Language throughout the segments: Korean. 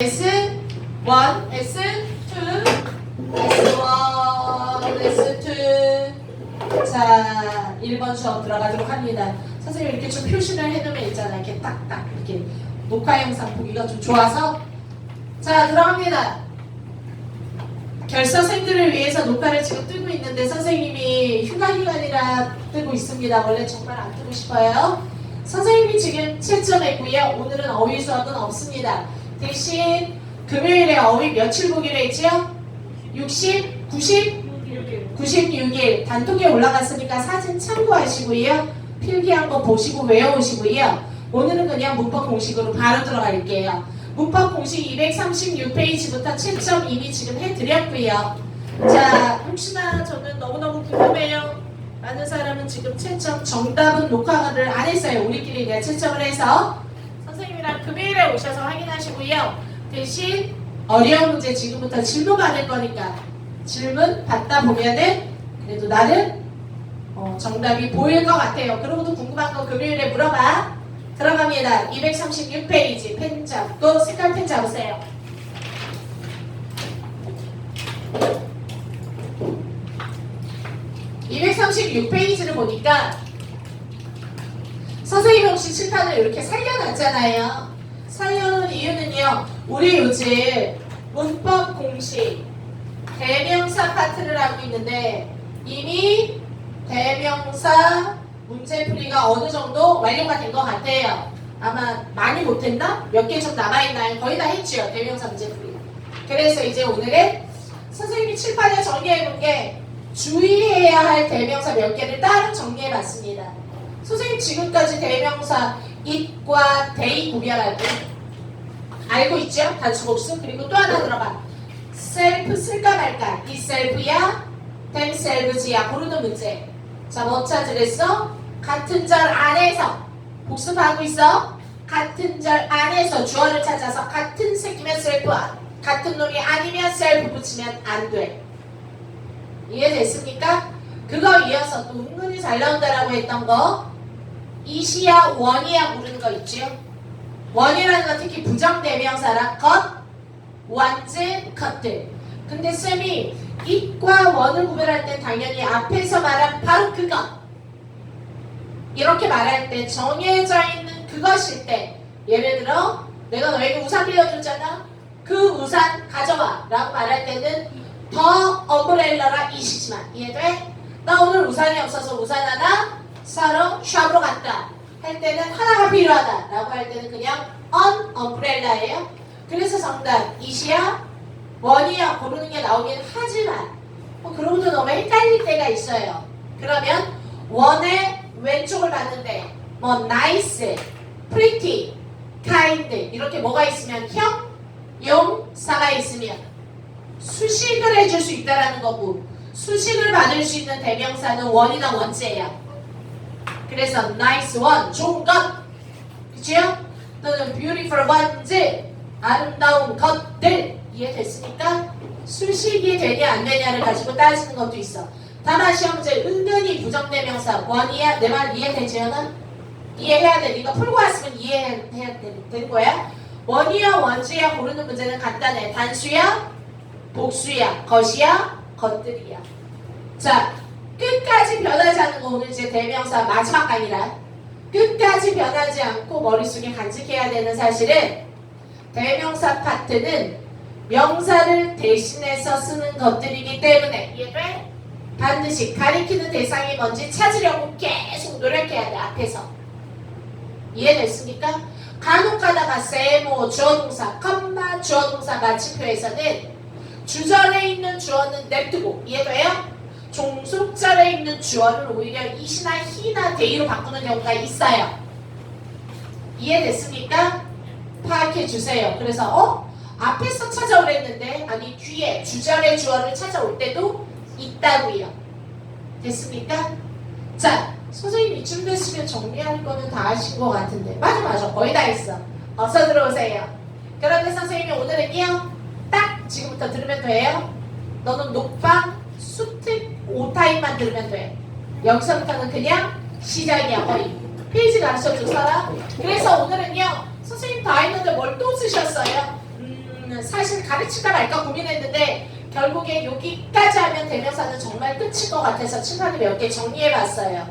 S1, S2, S1, S2. 자, 1번 수업 들어가도록 합니다. 선생님 이렇게 좀 표시를 해놓으면 있잖아요. 이렇게 딱딱 이렇게 녹화 영상 보기가 좀 좋아서. 자, 들어갑니다. 결사생들을 위해서 녹화를 지금 뜨고 있는데 선생님이 휴가 기간이라 뜨고 있습니다. 원래 정말 안 뜨고 싶어요. 선생님이 지금 채점했고요. 오늘은 어휘 수업은 없습니다. 대신 금요일에 어휘 며칠 보기로 했지요? 60, 90, 96일 단톡에 올라갔으니까 사진 참고하시고요. 필기 한번 보시고 외워오시고요. 오늘은 그냥 문법 공식으로 바로 들어갈게요. 문법 공식 236페이지부터 채점 이미 지금 해드렸고요. 자, 혹시나 저는 너무너무 궁금해요. 많은 사람은 지금 채점 정답은 녹화를 안 했어요. 우리끼리 내가 채점을 해서 금요일에 오셔서 확인하시고요. 대신 어려운 문제 지금부터 질문 받을 거니까 질문 받다 보면은 그래도 나는 어, 정답이 보일 것 같아요. 그러고도 궁금한 거 금요일에 물어봐. 들어갑니다. 236페이지 펜 잡고 색깔 펜 잡으세요. (236페이지를) 보니까 선생님이 혹시 칠판을 이렇게 살려놨잖아요. 살려놓은 이유는요. 우리 요즘 문법 공식 대명사 파트를 하고 있는데 이미 대명사 문제풀이가 어느 정도 완료가 된 것 같아요. 아마 많이 못했나? 몇 개 좀 남아있나요? 거의 다 했죠. 대명사 문제풀이. 그래서 이제 오늘은 선생님이 칠판에 정리해본 게 주의해야 할 대명사 몇 개를 따로 정리해봤습니다. 선생님 지금까지 대명사 it과 they 구별할 때 알고 있죠? 단수복수. 그리고 또 하나 들어봐 self 쓸까 말까. 이 self야 themselves야. 고르는 문제. 자뭐 찾으랬어? 같은 절 안에서. 복습하고 있어? 같은 절 안에서 주어를 찾아서 같은 새끼면 self 같은 놈이 아니면 self 붙이면 안돼. 이해됐습니까? 그거 이어서 또 은근히 잘 나온다라고 했던 거 이시야 원이야 모르는 거 있죠? 원이라는 건 특히 부정 대명사라 것, 완즈, 것들. 근데 쌤이 it과 원을 구별할 때 당연히 앞에서 말한 바로 그것. 이렇게 말할 때 정해져 있는 그것일 때 예를 들어 내가 너에게 우산 빌려줬잖아. 그 우산 가져와 라고 말할 때는 더 어브렐러라 이시지만 이해돼? 나 오늘 우산이 없어서 우산 하나 사러 샵으로 갔다. 할 때는 하나가 필요하다. 라고 할 때는 그냥 on umbrella예요. 그래서 정답 이시야 원이야 고르는 게 나오긴 하지만 뭐 그러고도 너무 헷갈릴 때가 있어요. 그러면 원의 왼쪽을 봤는데 뭐 nice, pretty, kind 이렇게 뭐가 있으면 형, 용, 사가 있으면 수식을 해줄 수 있다라는 거고 수식을 받을 수 있는 대명사는 원이나 원제야. 그래서 nice one, 좋은 것, 그치요? 또는 beautiful ones, 아름다운 것들 이해됐습니까? 수식이 되냐 안 되냐를 가지고 따지는 것도 있어. 다만 시험제 은근히 부정대명사 원이야 내 말 이해되지 않아? 이해해야 돼. 네가 풀고 왔으면 이해해야 되- 되는 거야. 원이야 원지야 고르는 문제는 간단해. 단수야, 복수야, 것이야, 것들이야. 자, 끝까지 변하지 않는 거 오늘 이제 대명사 마지막 강의라. 끝까지 변하지 않고 머릿속에 간직해야 되는 사실은 대명사 파트는 명사를 대신해서 쓰는 것들이기 때문에? 반드시 가리키는 대상이 뭔지 찾으려고 계속 노력해야 돼 앞에서 이해됐습니까? 간혹 가다가 세모 주어동사, 컴마 주어동사 마침표에서는 주절에 있는 주어는 냅두고 이해돼요? 종속절에 있는 주어를 오히려 이시나 히나 데이로 바꾸는 경우가 있어요. 이해됐습니까? 파악해 주세요. 그래서 어? 앞에서 찾아오랬는데 아니 뒤에 주절의 주어를 찾아올 때도 있다고요. 됐습니까? 자, 선생님 이쯤 됐으면 정리할 거는 다 하신 것 같은데 맞아 맞아 거의 다 했어. 어서 들어오세요. 그런데 선생님이 오늘은요 딱 지금부터 들으면 돼요. 너는 녹방 수특 5타임만 들으면 돼. 여기서부터는 그냥 시작이야 거의. 페이지 가르쳐 줄 사람. 그래서 오늘은요 선생님 다 했는데 뭘 또 쓰셨어요? 음, 가르칠까 말까 고민했는데 결국에 여기까지 하면 대명사는 정말 끝일 것 같아서 칠판에 몇개 정리해봤어요.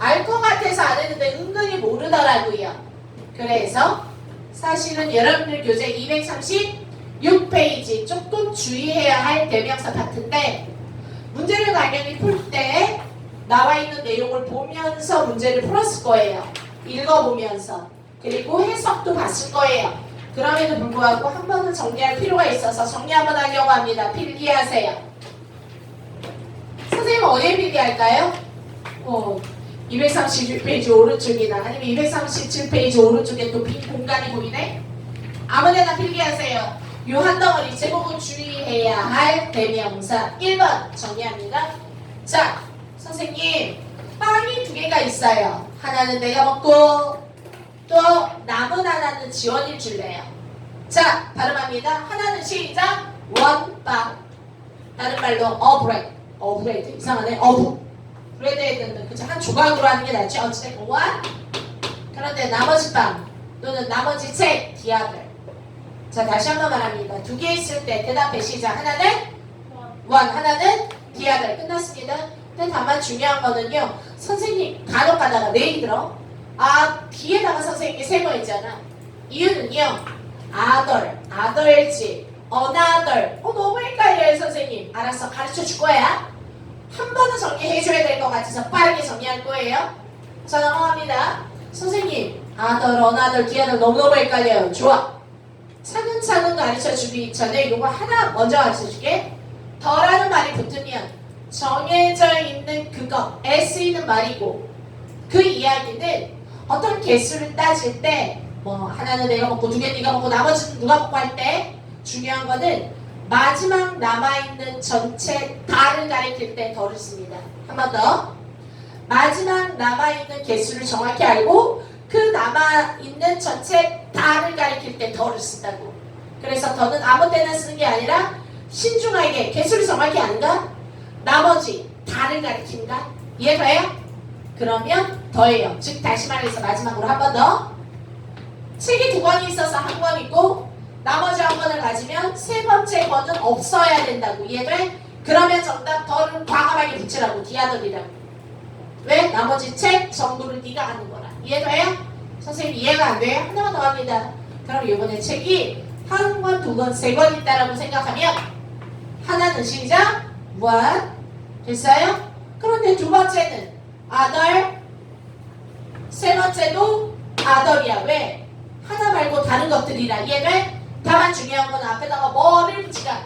알 것 같아서 안 했는데 은근히 모르더라고요. 그래서 사실은 여러분들 교재 236페이지 조금 주의해야 할 대명사 파트인데 문제를 당연히 풀 때 나와 있는 내용을 보면서 문제를 풀었을 거예요. 읽어보면서. 그리고 해석도 봤을 거예요. 그럼에도 불구하고 한 번은 정리할 필요가 있어서 정리 한번 하려고 합니다. 필기하세요. 선생님 어디에 필기할까요? 어, 236페이지 오른쪽이나 아니면 237페이지 오른쪽에 또 빈 공간이 보이네? 아무데나 필기하세요. 요 한 덩어리 제목은 주의해야 할 대명사 1번 정리합니다. 자, 선생님 빵이 두 개가 있어요. 하나는 내가 먹고 또 남은 하나는 지원이 줄래요. 자, 발음합니다. 하나는 시작 원빵 다른 말로 어브레드 어브레드 이상하네 어브 브레드 해야 그죠? 한 조각으로 하는 게 낫지 어찌됐건 원 그런데 나머지 빵 또는 나머지 책 디아들 자 다시 한 번 말합니다. 두 개 있을 때 대답해 시작. 하나는 원 하나는 디아들 끝났습니다. 근데 다만 중요한 거는요 선생님 간혹 가다가 내일 들어? 아 뒤에다가 선생님이 세모했잖아. 이유는요 아덜 아덜지 어나덜. 어 너무 헷갈려요 선생님. 알았어 가르쳐 줄 거야. 한 번은 정리해 줘야 될 것 같아서 빠르게 정리할 거예요. 자 넘어갑니다. 선생님 아덜 어나덜 디아덜 너무너무 헷갈려요. 좋아 차근차근 가르쳐 주기 전에 이거 하나 먼저 가르쳐 줄게 더라는 말이 붙으면 정해져 있는 그거 S이는 말이고 그 이야기는 어떤 개수를 따질 때 뭐 하나는 내가 먹고 두개 네가 먹고 나머지는 누가 먹고 할 때 중요한 거는 마지막 남아있는 전체 다를 가리킬 때 더를 씁니다. 한 번 더. 마지막 남아있는 개수를 정확히 알고 그 남아있는 전체 다를 가리킬 때 더를 쓴다고. 그래서 더는 아무 때나 쓰는 게 아니라 신중하게 개수를 정확히 아는가? 나머지 다를 가리킨다. 이해돼요? 그러면 더해요. 즉 다시 말해서 마지막으로 한 번 더. 책이 두 권이 있어서 한권 있고 나머지 한 권을 가지면 세 번째 권은 없어야 된다고 이해돼? 그러면 정답 더를 과감하게 붙이라고 디아더리라고 왜? 나머지 책 전부를 네가 하는 거라 이해돼요? 선생님 이해가 안 돼요? 하나만 더 합니다 그럼 이번에 책이 한 권, 두 권, 세 권 있다라고 생각하면 하나는 시작 무한 됐어요? 그런데 두 번째는 아덜 세 번째도 아덜이야 왜? 하나 말고 다른 것들이라 이해돼? 다만 중요한 건 앞에다가 뭐를 붙이가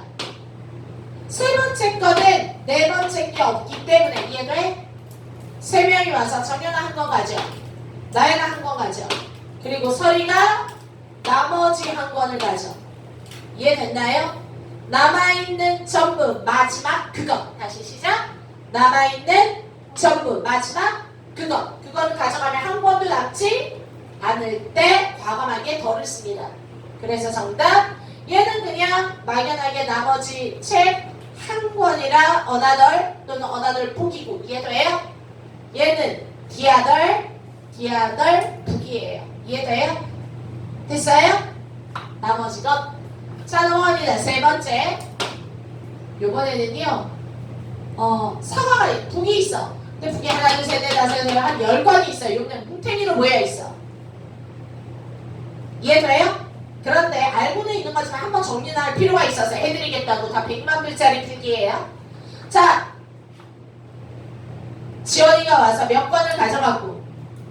세 번째 거는 네 번째 게 없기 때문에 이해돼? 세 명이 와서 정연아 한권 가져 나연아 한권 가져 그리고 설이가 나머지 한 권을 가져 이해됐나요? 남아있는 전부 마지막 그거 다시 시작 남아있는 전부 마지막 그거 그거를 가져가면 한 권도 남지 않을 때 과감하게 덜을 씁니다. 그래서 정답 얘는 그냥 막연하게 나머지 책 한 권이라 어나덜 또는 어나덜 북이고 이해돼요? 얘는 디아덜 디아덜 북이에요. 이해돼요? 됐어요? 나머지 것. 자 넘어갑니다. 세 번째. 요번에는요. 어 사과가 북이 있어. 근데 북이 하나 둘 셋 넷 다섯 여섯 한 열 권이 있어요. 요는 뭉탱이로 모여 있어. 이해돼요? 그런데 알고는 있는 거지만 한번 정리나 할 필요가 있어서 해드리겠다고 다 100만 글짜리 필기예요. 자, 지원이가 와서 몇 권을 가져갔고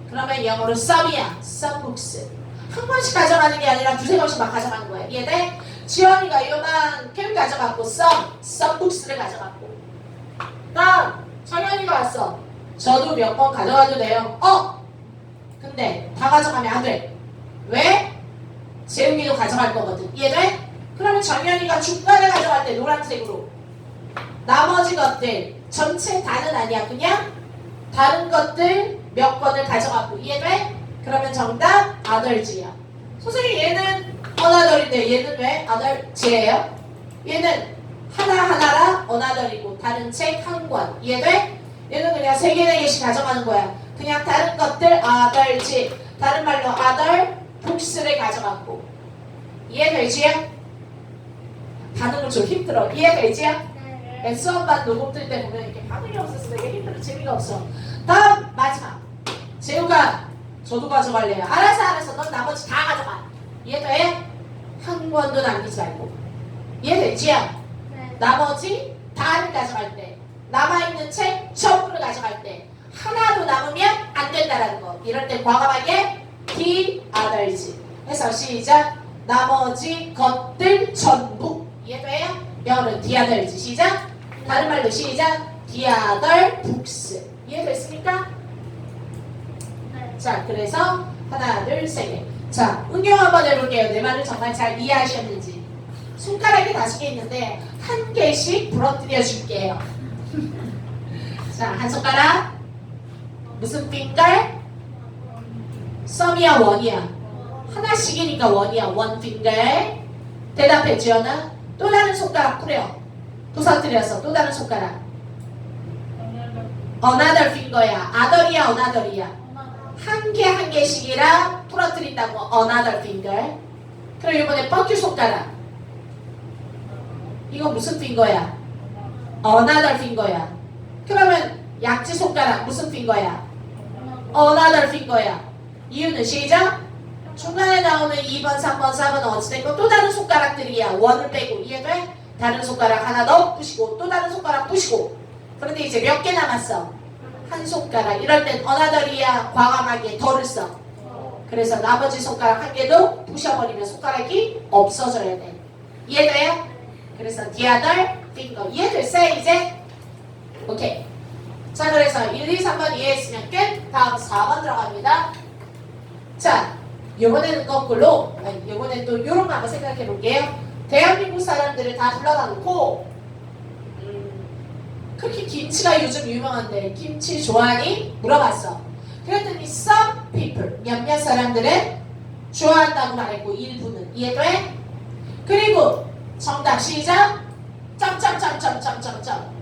그러면 영어로 썸이야. 썸북스. 한 권씩 가져가는 게 아니라 두세 권씩 막 가져가는 거야. 이해돼? 지원이가 요만큼 가져갔고 썸, 썸북스를 가져갔고 다음 정현이가 왔어. 저도 몇권 가져가도 돼요. 어? 근데 다 가져가면 안 돼. 왜? 재웅이도 가져갈 거거든. 이해돼? 그러면 정연이가 중간에 가져갈 때 노란색으로 나머지 것들 전체 다는 아니야. 그냥 다른 것들 몇 권을 가져가고 이해돼? 그러면 정답 아덜지야. 선생님 얘는 어나덜인데 얘는 왜 아덜지예요? 얘는 하나하나라 어나덜이고 다른 책 한 권. 이해돼? 얘는 그냥 세 개, 네 개씩 가져가는 거야. 그냥 다른 것들 아덜지. 다른 말로 아덜 북스를 가져갔고 이해되지요? 반응을 좀 힘들어. 이해되지? 네. 수업반 녹음 뜰때 보면 이렇게 반응이 없어서 되게 힘들어. 재미가 없어. 다음 마지막. 재우가 저도 가져갈래요. 알아서 알아서 넌 나머지 다 가져가. 이해돼? 한 권도 남기지 말고. 이해되지? 네. 나머지 다를 가져갈 때 남아있는 책 전부를 가져갈 때 하나도 남으면 안 된다라는 거 이럴 때 과감하게 the others 해서 시작 나머지 것들 전부 이해돼요? the others 시작 다른 말로 시작 the other books 이해됐습니까? 네. 자 그래서 하나 둘셋자 응용 한번 해볼게요. 내 말을 정말 잘 이해하셨는지. 손가락이 다섯 개 있는데 한 개씩 부러뜨려 줄게요. 자 한 손가락. 무슨 핑걸? 썸이야 원이야? 하나씩이니까 원이야. 원 핑걸. 대답해 주연아. 또 다른 손가락 뿌려. 부서뜨려서 또 다른 손가락. Another finger야. other이야 another이야 한 개 한 개씩이라 부러뜨린다고 another finger. 그럼 이번에 뻑큐 손가락. 이거 무슨 finger야? another finger야. 그러면 약지 손가락 무슨 finger야? another finger야. 이유는 시작. 중간에 나오는 2번, 3번, 4번 어찌됐건 또 다른 손가락들이야. 원을 빼고 이해돼? 다른 손가락 하나 더 부시고 또 다른 손가락 부시고. 그런데 이제 몇 개 남았어? 한 손가락. 이럴 땐 어나더리야 과감하게 덜을 써. 그래서 나머지 손가락 한 개도 부셔버리면 손가락이 없어져야 돼. 이해돼요? 그래서 other finger. 이해됐어요 이제? 오케이. 자 그래서 1, 2, 3번 이해했으면 끝. 다음 4번 들어갑니다. 자 요번에는 거꾸로 아니, 요번엔 또 요런 거 한번 생각해 볼게요. 대한민국 사람들을 다 불러다 놓고 음, 그렇게 김치가 요즘 유명한데 김치 좋아하니? 물어봤어. 그랬더니 some people 몇몇 사람들은 좋아한다고 말했고 일부는 이해돼? 그리고 정답 시작 점점점점점점점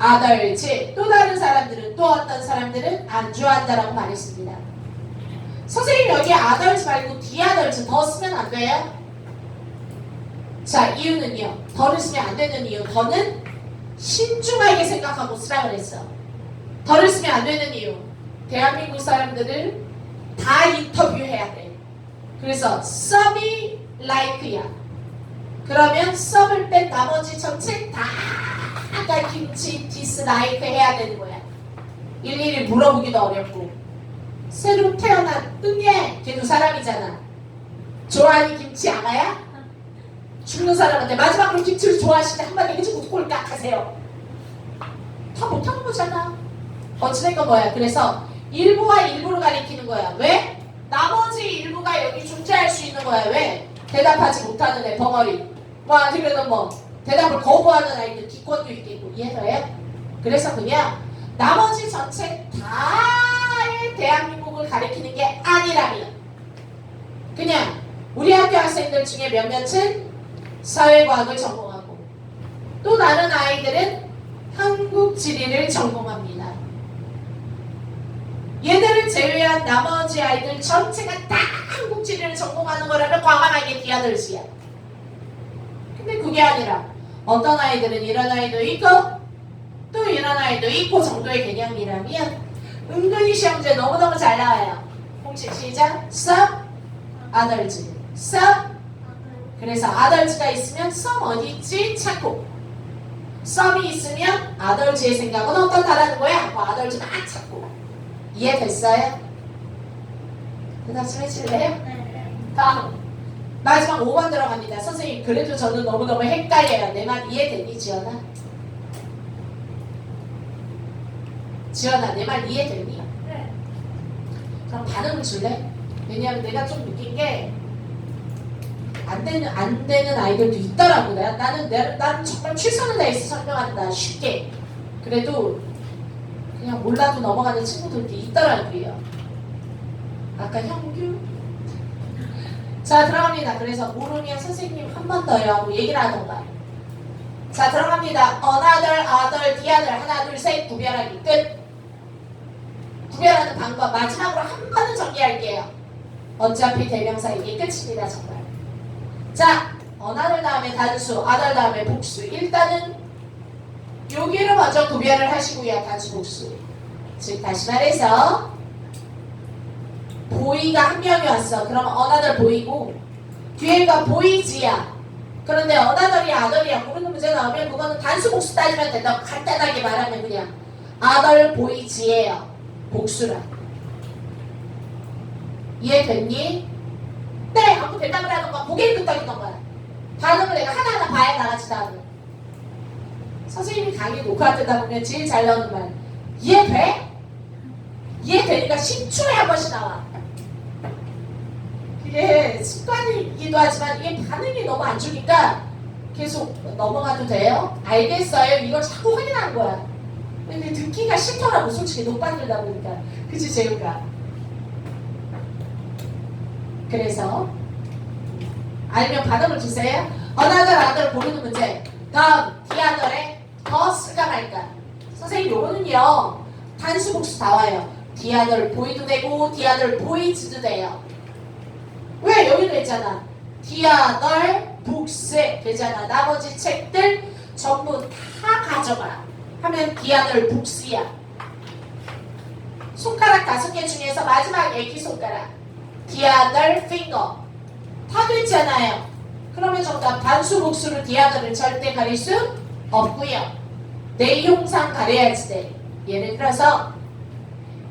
others 또 다른 사람들은 또 어떤 사람들은 안 좋아한다라고 말했습니다. 선생님 여기 others 말고 others 더 쓰면 안 돼요? 자 이유는요 더를 쓰면 안 되는 이유 더는 신중하게 생각하고 쓰라 그랬어. 덜을 쓰면 안 되는 이유. 대한민국 사람들을 다 인터뷰해야 돼. 그래서 썸이 like야. 그러면 썸을 뺀 나머지 전체 다가 김치 디스 라이크 해야 되는 거야. 일일이 물어보기도 어렵고. 새로 태어난 응애 걔도 사람이잖아. 좋아하니 김치 아가야? 죽는 사람한테 마지막으로 김치를 좋아하시는데 한마디 해주고 꼴깍 하세요. 다 못하는 거잖아. 어찌됐건 뭐야. 그래서 일부와 일부를 가리키는 거야. 왜? 나머지 일부가 여기 존재할 수 있는 거야. 왜? 대답하지 못하는 애 벙어리. 뭐 아니면 뭐 대답을 거부하는 아이들 기권도 있겠고 이해해요? 그래서 그냥 나머지 전체 다의 대한민국을 가리키는 게 아니라면 그냥 우리 학교 학생들 중에 몇몇은 사회과학을 전공하고 또 다른 아이들은 한국 지리를 전공합니다. 얘들을 제외한 나머지 아이들 전체가 다 한국 지리를 전공하는 거라면 과감하게 뛰어들지야. 근데 그게 아니라 어떤 아이들은 이런 아이도 있고 또 이런 아이도 있고 정도의 개념이라면 은근히 시험제 너무너무 잘 나와요. 공식 시작. some, others. some, 그래서 others가 있으면 some 어디 있지? 찾고 some이 있으면 others의 생각은 어떻다라는 거야? 뭐 others 막 찾고 이해됐어요? 대답 좀 해줄래요? 네. 다음 마지막 5번 들어갑니다. 선생님 그래도 저는 너무너무 헷갈려요. 내 말 이해되니 지연아? 지연아 내 말 이해되니? 네. 그럼 반응을 줄래? 왜냐하면 내가 좀 느낀 게 안 되는 안 되는 아이들도 있더라고. 내가 나는 내 나는 정말 최선을 다해서 설명한다 쉽게. 그래도 그냥 몰라도 넘어가는 친구들도 있더라고요. 아까 형규. 자 들어갑니다. 그래서 모르면 선생님 한 번 더요 하고 얘기를 하던가. 자 들어갑니다. other, the other 하나 둘 셋 구별하기 끝. 구별하는 방법 마지막으로 한 번은 정리할게요. 어차피 대명사 이게 끝입니다 정말. 자 어나들 다음에 단수, 아들 다음에 복수. 일단은 여기를 먼저 구별을 하시고요. 단수, 복수. 즉 다시 말해서 보이가 한 명이 왔어. 그러면 어나들 보이고 뒤에가 보이지야. 그런데 어나들이 아들이야. 모르는 문제 나오면 그거는 단수 복수 따지면 된다고 간단하게 말하면 그냥 아들 보이지예요. 복수라. 이해됐니? 네! 하고 대답을 하는 거야. 고개를 끄덕이는 거야. 반응을 내가 하나하나 봐야 나가지 다음에. 선생님이 강의 녹화 듣다 보면 제일 잘 나오는 말. 이해돼? 이해되니까 10초에 한 번씩 나와. 그게 습관이기도 하지만 이게 반응이 너무 안 좋으니까 계속 넘어가도 돼요? 알겠어요? 이걸 자꾸 확인하는 거야. 근데 듣기가 싫더라고 솔직히 녹반 들다 보니까. 그치 재우가? 그래서 알면 반응을 주세요. 어나들 아들 고르는 문제. 다음 디아들의 더 쓸까 말까. 선생님 요거는요 단수 복수 다 와요. 디아들 보이도 되고 디아들 보이지도 돼요. 왜 여기도 있잖아. 디아들 북스 되잖아. 나머지 책들 전부 다 가져가. 하면 디아들 북스야. 손가락 다섯 개 중에서 마지막 애기 손가락. 디아들 핑거. 다 됐잖아요. 그러면 정답 단수 복수로 디아들을 절대 가릴 수 없고요. 내용상 가려야지 돼. 예를 들어서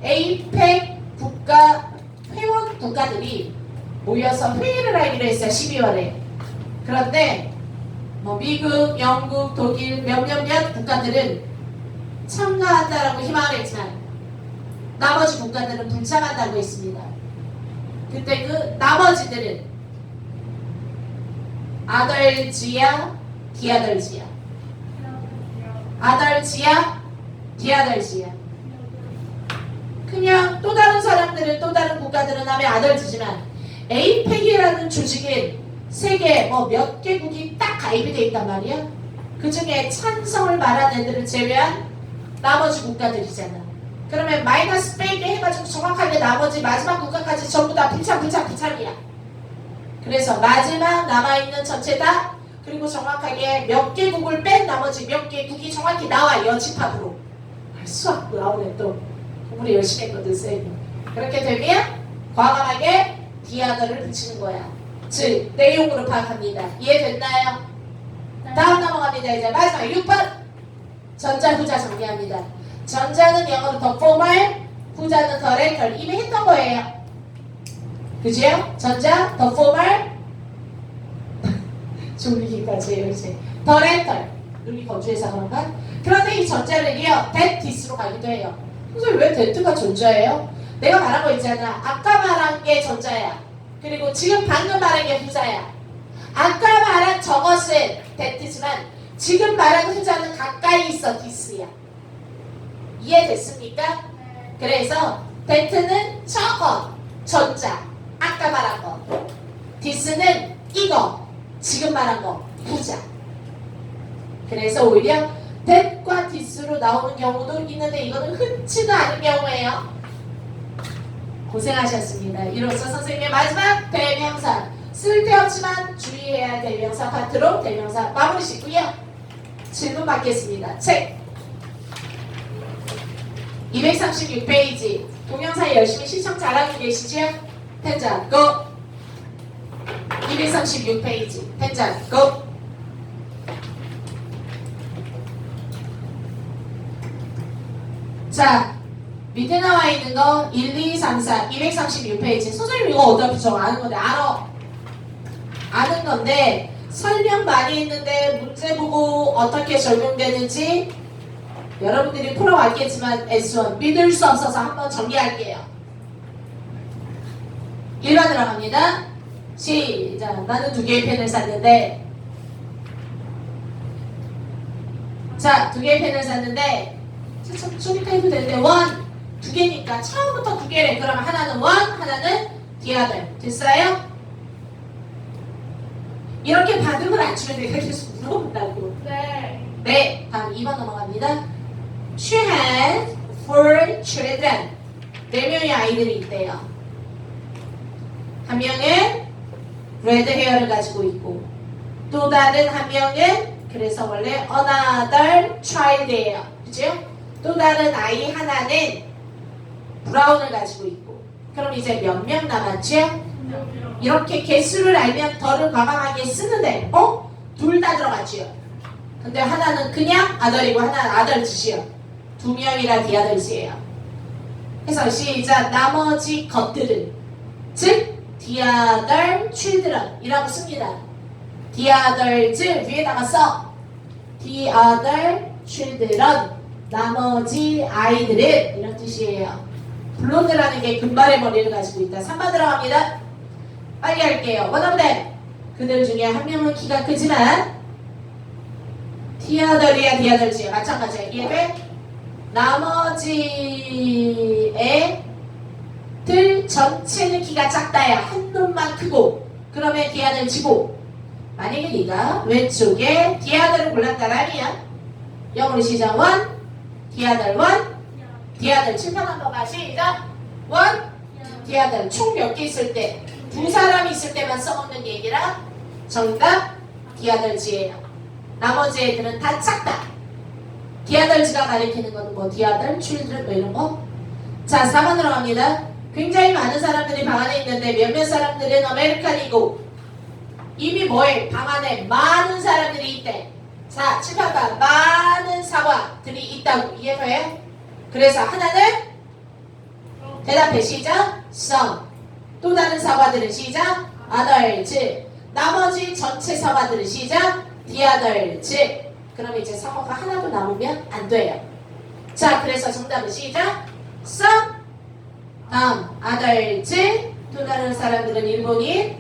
에이펙 국가 회원 국가들이 모여서 회의를 하기로 했어요. 12월에. 그런데 뭐 미국, 영국, 독일 몇몇몇 국가들은 참가한다라고 희망을 했지만 나머지 국가들은 불참한다고 했습니다. 그때 그 나머지들은 아덜지야, 디아덜지야. 아덜지야, 디아덜지야. 그냥 또 다른 사람들은 또 다른 국가들은 하면 아덜지지만 에이펙이라는 조직은 세계 뭐 몇 개국이 딱 가입이 돼 있단 말이야. 그 중에 찬성을 말한 애들을 제외한 나머지 국가들이잖아. 그러면 마이너스 빼기 해가지고 정확하게 나머지 마지막 국가까지 전부 다 불참 불참 불참이야. 그래서 마지막 남아있는 전체 다 그리고 정확하게 몇 개 국을 뺀 나머지 몇 개 국이 정확히 나와 여집합으로. 수학 나오네 또 공부를 열심히 했거든 쌤이 그렇게 되면 과감하게 디아더를 붙이는 거야. 즉 내용으로 파악합니다. 이해됐나요? 다음 넘어갑니다. 이제 마지막 6번 전자 후자 정리합니다 전자는 영어로 더 formal 후자는 더 later 이미 했던 거예요. 그죠? 전자 더 formal. 졸리기까지 해요 이제. 더 later 여기 거주해서 그런가? 그런데 이 전자를요 this로 가기도 해요. 선생님 왜 that가 전자예요? 내가 말한 거 있잖아. 아까 말한 게 전자야. 그리고 지금 방금 말한 게 후자야. 아까 말한 저것은 that지만 지금 말한 후자는 가까이 있어 this야 이해됐습니까? 그래서 that는 저거 전자. 아까 말한 거. this는 이거. 지금 말한 거. 후자. 그래서 오히려 that과 this로 나오는 경우도 있는데 이거는 흔치도 않은 경우예요. 고생하셨습니다. 이로써 선생님의 마지막 대명사. 쓸데없지만 주의해야 할 대명사 파트로 대명사 마무리 짓고요. 질문 받겠습니다. 책 236페이지 동영상 열심히 시청 잘하고 계시죠? 텐자 고 236페이지 텐자 고 자, 밑에 나와 있는 거 1, 2, 3, 4, 236페이지. 선생님 이거 어차피 저 아는 건데 알아. 아는 건데 설명 많이 했는데 문제 보고 어떻게 적용되는지 여러분들이 풀어왔겠지만 S1 믿을 수 없어서 한번 정리할게요. 1번 들어갑니다. 시작. 나는 두 개의 펜을 샀는데 자, 두 개의 펜을 샀는데 참 쪼니까 해도 되는데 원, 두 개니까 처음부터 두 개래. 그러면 하나는 원, 하나는 디아들. 됐어요? 이렇게 받으면 안 주면 내가 계속 물어본다고. 네. 네, 다음 2번 넘어갑니다. She had four children. 네 명의 아이들이 있대요. 한 명은 red hair를 가지고 있고 또 다른 한 명은 그래서 원래 another child예요. 그죠? 또 다른 아이 하나는 브라운을 가지고 있고 그럼 이제 몇 명 남았죠? 이렇게 개수를 알면 덜을 과감하게 쓰는데 어? 둘 다 들어갔지요. 근데 하나는 그냥 아들이고 하나는 아들 짓이요. 두 명이라 디아들즈예요. 해서 시작 나머지 것들은 즉 other children이라고 씁니다. others 위에다가 써 other children 나머지 아이들은 이런 뜻이에요. 블론드라는 게 금발의 머리를 가지고 있다. 3번 들어갑니다. 빨리 할게요. 원어블 그들 중에 한 명은 키가 크지만 디아들이야 디아들지야 마찬가지야 이해돼? 나머지 애들 전체는 키가 작다야. 한 놈만 크고 그러면 디아들 지고 만약에 네가 왼쪽에 디아들을 골랐다라면 영어로 시작 원 디아들 원 디아들 칠판 한번 봐. 시작. 원 디아들 총 몇 개 있을 때 두 사람이 있을 때만 써먹는 얘기라 정답 디아들지예요 나머지 애들은 다 작다 디아들지가 가리키는 거는 뭐 디아들, 칠들 뭐 이런 거. 자 4번으로 갑니다. 굉장히 많은 사람들이 방 안에 있는데 몇몇 사람들은 아메리칸이고 이미 뭐해 방 안에 많은 사람들이 있대. 자 칠판봐 많은 사과들이 있다고 이해돼요? 그래서 하나는 대답해 시작 some 또 다른 사과들은 시작 others 나머지 전체 사과들은 시작 the others 그럼 이제 사과가 하나도 남으면 안 돼요 자 그래서 정답은 시작 some 다음 others 또 다른 사람들은 일본인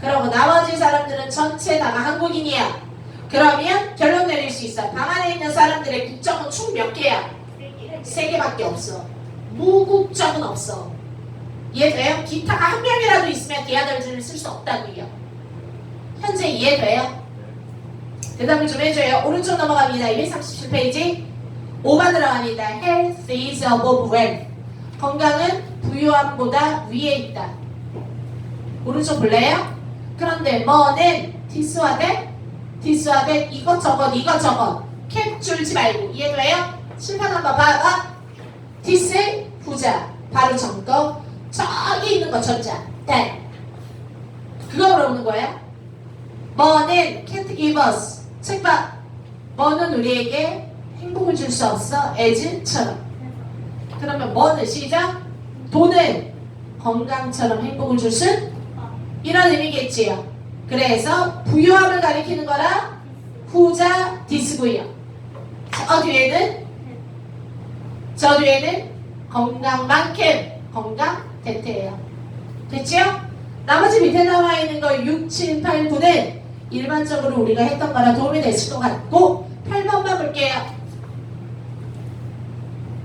그리고 나머지 사람들은 전체 다가 한국인이야 그러면 결론 내릴 수 있어 방 안에 있는 사람들의 국적은 총 몇 개야? 세 개밖에 없어. 무국적은 없어. 이해돼요? 기타가 한 명이라도 있으면 디아들즈를 쓸 수 없다고요. 현재 이해돼요? 대답을 좀 해줘요. 오른쪽 넘어갑니다. 237페이지. 5번 들어갑니다. Health is above wealth. 건강은 부유함보다 위에 있다. 오른쪽 볼래요? 그런데 뭐는 디스와대? 디스와대 이것 저것 이것 저것 캡 줄지 말고 이해돼요? 칠판 한번 봐봐. 디스 부자 바로 정거 저기 있는 거 전자 땡 그거 물어보는 거야 뭐는 can't give us 책봐 뭐는 우리에게 행복을 줄 수 없어? as처럼. 그러면 뭐는? 시작. 돈은 건강처럼 행복을 줄 수? 이런 의미겠지요. 그래서 부유함을 가리키는 거라 후자 디스고요. 저 뒤에는? 저 뒤에는 건강만큼 건강 대퇴예요. 됐죠? 나머지 밑에 나와 있는 거 6, 7, 8, 9는 일반적으로 우리가 했던 거라 도움이 됐을 것 같고 8번만 볼게요.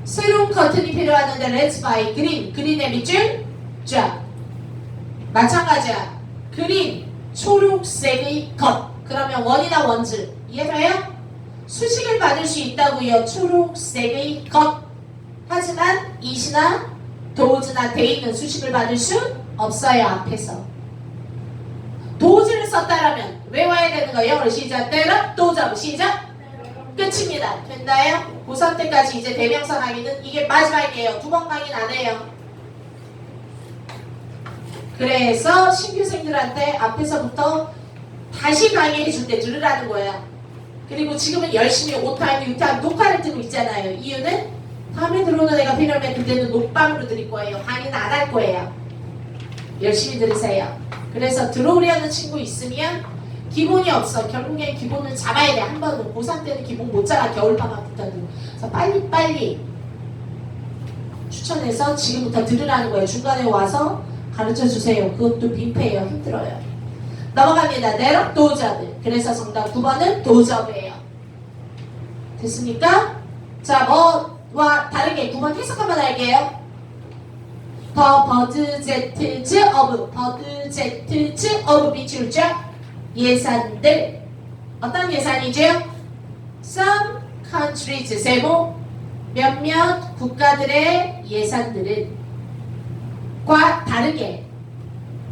새로운 커튼이 필요하는데 let's buy green. 그린의 밑줄 쫙. 마찬가지야. 그린 초록색의 것. 그러면 원이나 원즈 이해돼요? 수식을 받을 수 있다고요. 초록색의 것. 하지만 이시나 도즈나 데이는 수식을 받을 수 없어요 앞에서 도즈를 썼다라면 외워야 되는 거 영어로 시작 때려 도자로 시작 끝입니다 된다요? 고3 때까지 이제 대명사 강의는 이게 마지막이에요 두 번 강의는 안 해요 그래서 신규생들한테 앞에서부터 다시 강의해 줄 때 들으라는 거야 그리고 지금은 열심히 5타임, 6타임 녹화를 뜨고 있잖아요 이유는 다음에 들어오는 애가 필요하면 그때는 녹방으로 드릴 거예요. 강의는 안 할 거예요. 열심히 들으세요. 그래서 들어오려는 친구 있으면 기본이 없어. 결국엔 기본을 잡아야 돼. 한 번은 고3 때는 기본 못 잡아. 겨울방학 부터도. 그래서 빨리빨리 추천해서 지금부터 들으라는 거예요. 중간에 와서 가르쳐 주세요. 그것도 민폐예요. 힘들어요. 넘어갑니다. 내력 도저브. 그래서 정답 9번은 도저브예요. 됐습니까? 자, 뭐와 다르게 9번 해석 한번 할게요. 더 버드 제트 즈 어브 버드 제트 즈 어브 비출죠 예산들 어떤 예산이죠? Some countries 세모 몇몇 국가들의 예산들은 과 다르게.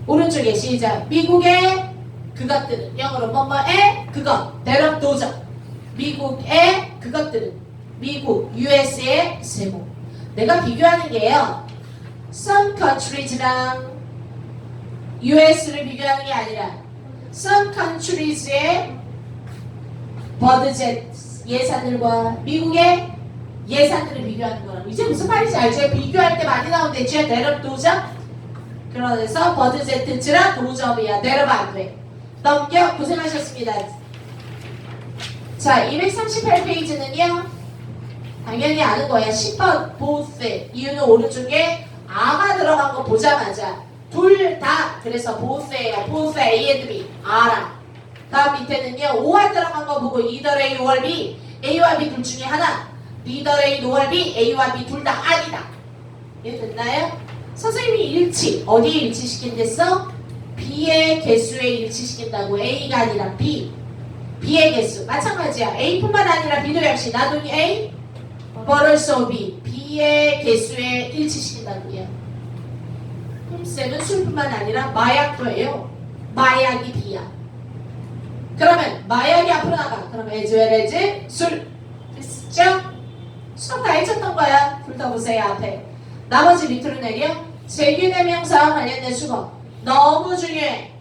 오른쪽에 시작. 미국의 그것들은 영어로 뭐뭐의 그것. 대럽 도적 미국의 그것들은 미국 US의 세모 내가 비교하는 게요. Some countries랑 US를 비교하는 게 아니라 some countries의 버드젯 예산들과 미국의 예산들을 비교하는 거라고. 이제 무슨 말인지 알죠? 비교할 때 많이 나오는데 대럽 도적 그래서 버드제트츠라 도점이야. 내려봐 안 돼. 넘겨. 고생하셨습니다. 자 238페이지는요. 당연히 아는 거야. 10번 보스 이유는 오른쪽에 아가 들어간 거 보자마자 둘 다. 그래서 보스예요 보스 A and B 아라 다음 밑에는요 5가 들어간 거 보고 or B A와 B 둘 중에 하나. or B A와 B 둘 다 아니다. 이해 됐나요? 선생님이 일치 어디에 일치시킨댔어? B의 개수에 일치시킨다고 A가 아니라 B. B의 개수 마찬가지야. A뿐만 아니라 B도 역시 나동이 A. also B B의 개수에 일치시킨다고요. 흠쌤은 술뿐만 아니라 마약도예요 마약이 B야. 그러면 마약이 앞으로 나가. 그럼 as well 술. 됐죠? 수업 다 해줬던 거야. 불러보세요 앞에. 나머지 밑으로 내려. 세균대명사와 관련된 수거. 너무 중요해.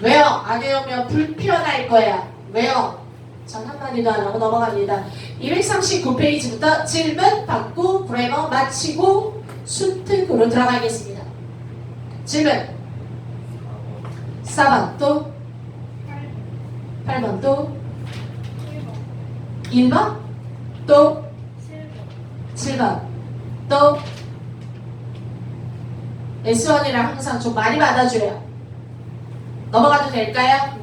왜요? 안 외우면 불편할 거야. 왜요? 전 한마디도 안 하고 넘어갑니다. 239페이지부터 질문 받고 그래머 마치고 수특으로 들어가겠습니다. 질문 4번 또 8번 또 1번 또 7번 또 S1이랑 항상 좀 많이 받아줘요. 넘어가도 될까요?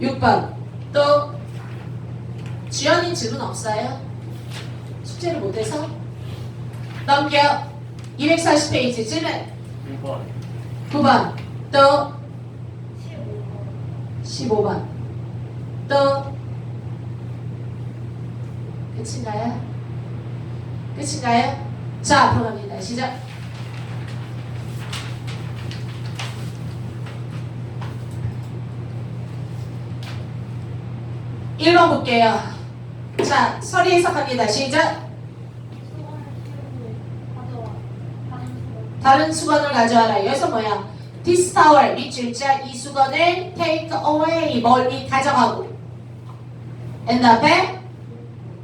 6번 또 주연이 질문 없어요? 숙제를 못해서? 넘겨. 240페이지 질문 1번. 9번 또 15번. 또. 끝인가요? 끝인가요? 자 앞으로 갑니다. 시작. 1번 볼게요. 자 서리 해석합니다. 시작. 다른 수건을 가져와라. 여기서 뭐야 This towel 밑줄자 이 수건을 take away 멀리 가져가고. And 앞에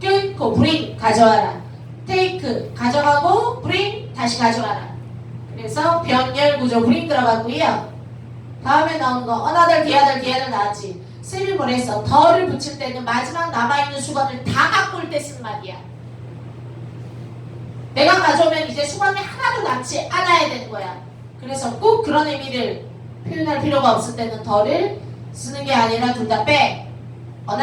끊고 bring 가져와라. Take 가져가고 bring 다시 가져가라. 그래서 병렬 구조 bring 들어갔고요. 다음에 나온 거 another, the other, the other 나왔지. 쌤이 뭐랬어 더를 붙일 때는 마지막 남아있는 수건을 다 갖고 올때 쓰는 말이야. 내가 가져오면 이제 수건이 하나도 남지 않아야 되는 거야 그래서 꼭 그런 의미를 표현할 필요가 없을 때는 더를 쓰는 게 아니라 둘 다 빼.